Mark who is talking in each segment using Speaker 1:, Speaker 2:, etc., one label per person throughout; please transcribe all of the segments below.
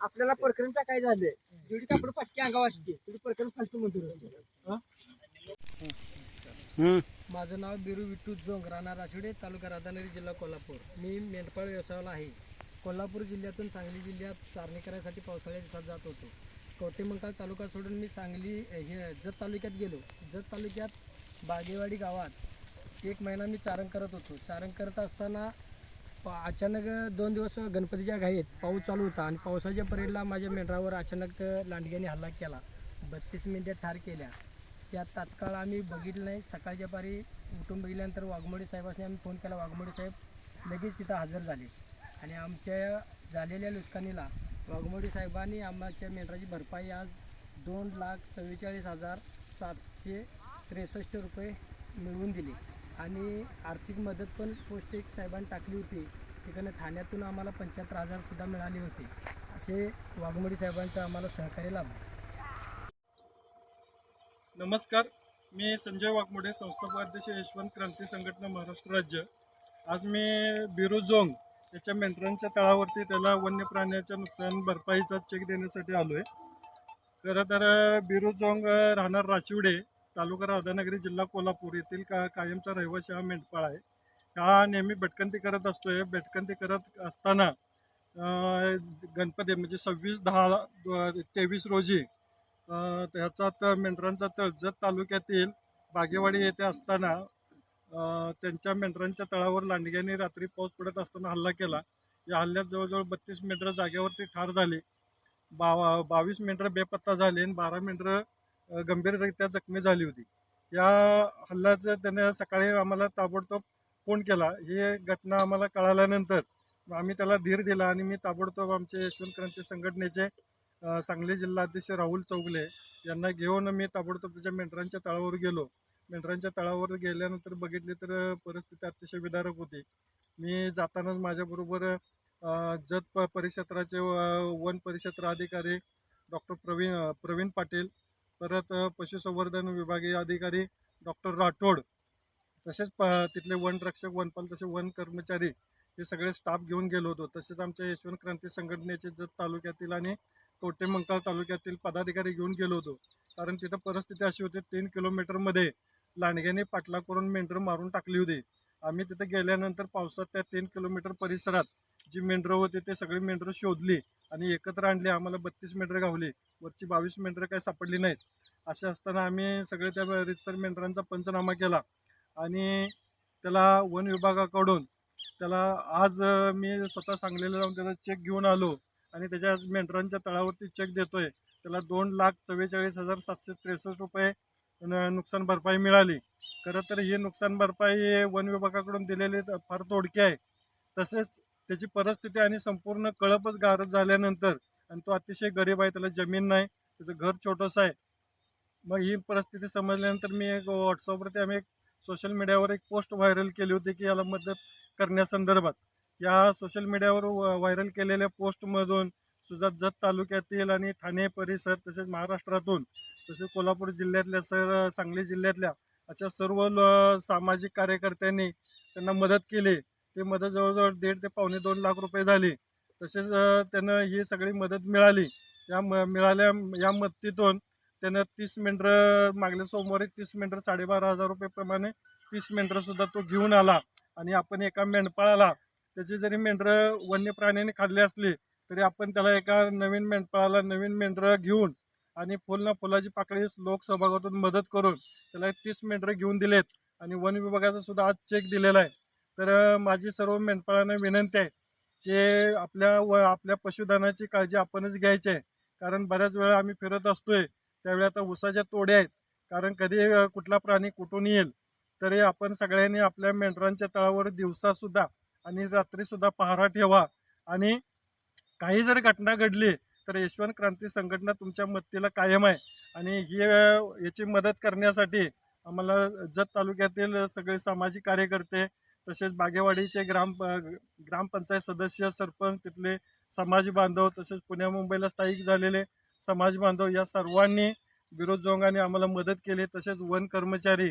Speaker 1: आपल्याला प्रकरणचा काय झालंय. जेवढी कापड पटकी अंगावर असते तेवढी प्रकरण फालतू म्हणतो
Speaker 2: माझं नाव बिरू विठ्ठू जोंग राणा राशिवडे तालुका राधानगरी जिल्हा कोल्हापूर. मी मेंढपाळ व्यवसायाला आहे. कोल्हापूर जिल्ह्यातून सांगली जिल्ह्यात चारणी करायसाठी पावसाळ्यात दिवसात जात होतो. कवटेमंकाळ तालुका सोडून मी सांगली हे जत तालुक्यात गेलो. जत तालुक्यात बागेवाडी गावात एक महिना मी चारण करत होतो. चारण करत असताना प- अचानक दोन दिवस गणपतीच्या घाईत पाऊस चालू होता आणि पावसाच्या परेडला माझ्या मेंढरावर अचानक लांडग्याने हल्ला केला. बत्तीस मिनिटे ठार केल्या. त्या तात्काळ आम्ही बघितलं नाही. सकाळच्या पारी उठून बघितल्यानंतर वाघमोडे साहेबांनी आम्ही फोन केला. वाघमोडे साहेब लगेच तिथं हजर झाले. आणि आमच्या झालेल्या नुकसानीला वाघमोडे साहेबांनी आम्हाच्या मेंढराची भरपाई आज दोन लाख चव्वेचाळीस हजार सातशे त्रेसष्ट रुपये मिळवून दिले. आणि आर्थिक मदत पण पोस्ट एक साहेबांनी टाकली होती. तिकडनं ठाण्यातून आम्हाला पंच्याहत्तर हजारसुद्धा मिळाले होते. असे वाघमोडी साहेबांचं आम्हाला सहकार्य लाभले.
Speaker 3: नमस्कार. मी संजय वाघमोडे संस्थापकाध्यक्ष यशवंत क्रांती संघटना महाराष्ट्र राज्य. आज मी बिरुजोंग याच्या मेंढरांच्या तळावरती त्याला वन्य प्राण्याच्या नुकसान भरपाईचा चेक देण्यासाठी आलो आहे खरं तर बिरुजोंग राहणार राशिवडे. तालुका राधानगरी जिल्हा कोल्हापूर येथील का कायमचा रहिवासी हा मेंढपाळ आहे. हा नेहमी भटकंती करत असतोय. भटकंती करत असताना गणपती म्हणजे सव्वीस दहा तेवीस रोजी त्याचा तर मेंढरांचा तळ जत तालुक्यातील बागेवाडी येथे असताना त्यांच्या मेंढरांच्या तळावर लांडग्याने रात्री पाऊस पडत असताना हल्ला केला. या हल्ल्यात जवळजवळ बत्तीस मेंढरं जागेवरती ठार झाली. बा बावीस मेंढरं बेपत्ता झाली आणि बारा मेंढरं गंभीररित्या जखमी झाली होती. या हल्ल्याचं त्याने सकाळी आम्हाला ताबडतोब फोन केला. ही घटना आम्हाला कळाल्यानंतर आम्ही त्याला धीर दिला आणि मी ताबडतोब आमचे यशवंत क्रांती संघटनेचे सांगली सांगली जिल्हाध्यक्ष राहुल चौगले यांना घेऊन मी ताबडतोब त्याच्या मेंढरांच्या तळावर गेलो. मेंढरांच्या तळावर गेल्यानंतर बघितली तर परिस्थिती अतिशय विदारक होती. मी जातानाच माझ्याबरोबर जत प परिक्षेत्राचे व- वन परिक्षेत्र अधिकारी डॉक्टर प्रवीण प्रवीण पाटील परत पशुसंवर्धन विभागीय अधिकारी डॉक्टर राठोड तसेच प तिथले वनरक्षक वनपाल तसे वन कर्मचारी हे सगळे स्टाफ घेऊन गेलो होतो. तसेच आमच्या यशवंत क्रांती संघटनेचे जत तालुक्यातील आणि कवटेमंकाळ तालुक्यातील पदाधिकारी घेऊन गेलो होतो. कारण तिथं परिस्थिती अशी होती तीन किलोमीटरमध्ये लांडग्याने पाटला करून मेंढर मारून टाकली होती. आम्ही तिथे गेल्यानंतर पावसात त्या तीन किलोमीटर परिसरात जी मेंढरं होती ते सगळी मेंढरं शोधली आणि एकत्र आणली. आम्हाला बत्तीस मेंढरं गावली. वरची बावीस मेंढरं काही सापडली नाहीत. असे असताना आम्ही सगळे त्या रितसर मेंढरांचा पंचनामा केला आणि त्याला वन विभागाकडून त्याला आज मी स्वतः सांगलेलं जाऊन त्याचा चेक घेऊन आलो आणि त्याच्या मेंढरांच्या तळावरती चेक देतोय. त्याला दोन लाख चव्वेचाळीस हजार सातशे त्रेसष्ट रुपये न- नुकसान भरपाई मिळाली. खरं तर ही नुकसान भरपाई वन विभागाकडून दिलेली फार तोडकी आहे. तसेच त्याची परिस्थिती आणि संपूर्ण कळपच गारत झाल्यानंतर आणि तो अतिशय गरीब आहे त्याला जमीन नाही त्याचं घर छोटंसं आहे. मग ही परिस्थिती समजल्यानंतर मी एक व्हॉट्सअपवरती आम्ही एक सोशल मीडियावर एक पोस्ट व्हायरल केली होती की याला मदत करण्यासंदर्भात. या सोशल मीडियावर व्हायरल केलेल्या पोस्टमधून सुजात जत तालुक्यातील आणि ठाणे परिसर तसेच महाराष्ट्रातून तसेच कोल्हापूर जिल्ह्यातल्या सर सांगली जिल्ह्यातल्या अशा सर्व ल- सामाजिक कार्यकर्त्यांनी त्यांना मदत केली. ती मदत जवळजवळ दीड ते पावणे दोन लाख रुपये झाली. तसेच त्यानं त्यांना ही सगळी मदत मिळाली. या म मिळाल्या या मदतीतून त्यानं तीस मेंढरं मागल्या सोमवारी तीस मेंढरं साडेबारा हजार रुपयेप्रमाणे तीस मेंढरंसुद्धा तो घेऊन आला. आणि आपण एका मेंढपाळाला त्याची जरी मेंढरं वन्य प्राण्याने खाल्ली असली तरी आपण त्याला एका नवीन मेंढपाळाला नवीन मेंढरं घेऊन आणि फुल ना फुलाची पाकळी लोकसहभागातून मदत करून त्याला तीस मेंढरं घेऊन दिलेत. आणि वन विभागाचा सुद्धा आज चेक दिलेला आहे. तर माझी सर्व मेंढपाळांना विनंती आहे की आपल्या व आपल्या पशुधनाची काळजी आपणच घ्यायची आहे. कारण बऱ्याच वेळा आम्ही फिरत असतोय त्यावेळी आता उसाच्या तोड्या आहेत. कारण कधी कुठला प्राणी कुठून येईल तरी आपण सगळ्यांनी आपल्या मेंढरांच्या तळावर दिवसासुद्धा आणि रात्रीसुद्धा पहारा ठेवा. आणि काही जर घटना घडली तर यशवंत क्रांती संघटना तुमच्या मदतीला कायम आहे. आणि ही याची मदत करण्यासाठी आम्हाला जत तालुक्यातील सगळे सामाजिक कार्यकर्ते तसेच बागेवाडीचे ग्राम ग्रामपंचायत सदस्य सरपंच तिथले समाज बांधव तसेच पुण्या मुंबईला स्थायिक झालेले समाज बांधव या सर्वांनी विरोध जोंगाने आम्हाला मदत केली. तसेच वन कर्मचारी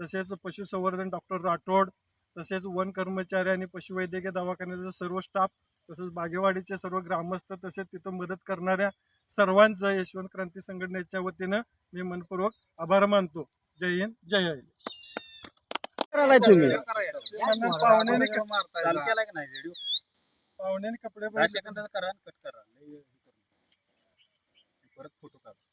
Speaker 3: तसेच पशुसंवर्धन डॉक्टर राठोड तसेच वन कर्मचारी आणि पशुवैद्यकीय दवाखान्याचा सर्व स्टाफ तसेच बागेवाडीचे सर्व ग्रामस्थ तसेच तिथं मदत करणाऱ्या सर्वांचं यशवंत क्रांती संघटनेच्या वतीनं मी मनपूर्वक आभार मानतो. जय हिंद जय हिंद
Speaker 1: करायला तुम्ही?
Speaker 3: पाहुण्याने
Speaker 4: चालू केला की नाही व्हिडिओ
Speaker 3: पाहुण्याने कपडे
Speaker 4: करा आणि कट करा. परत फोटो काढा.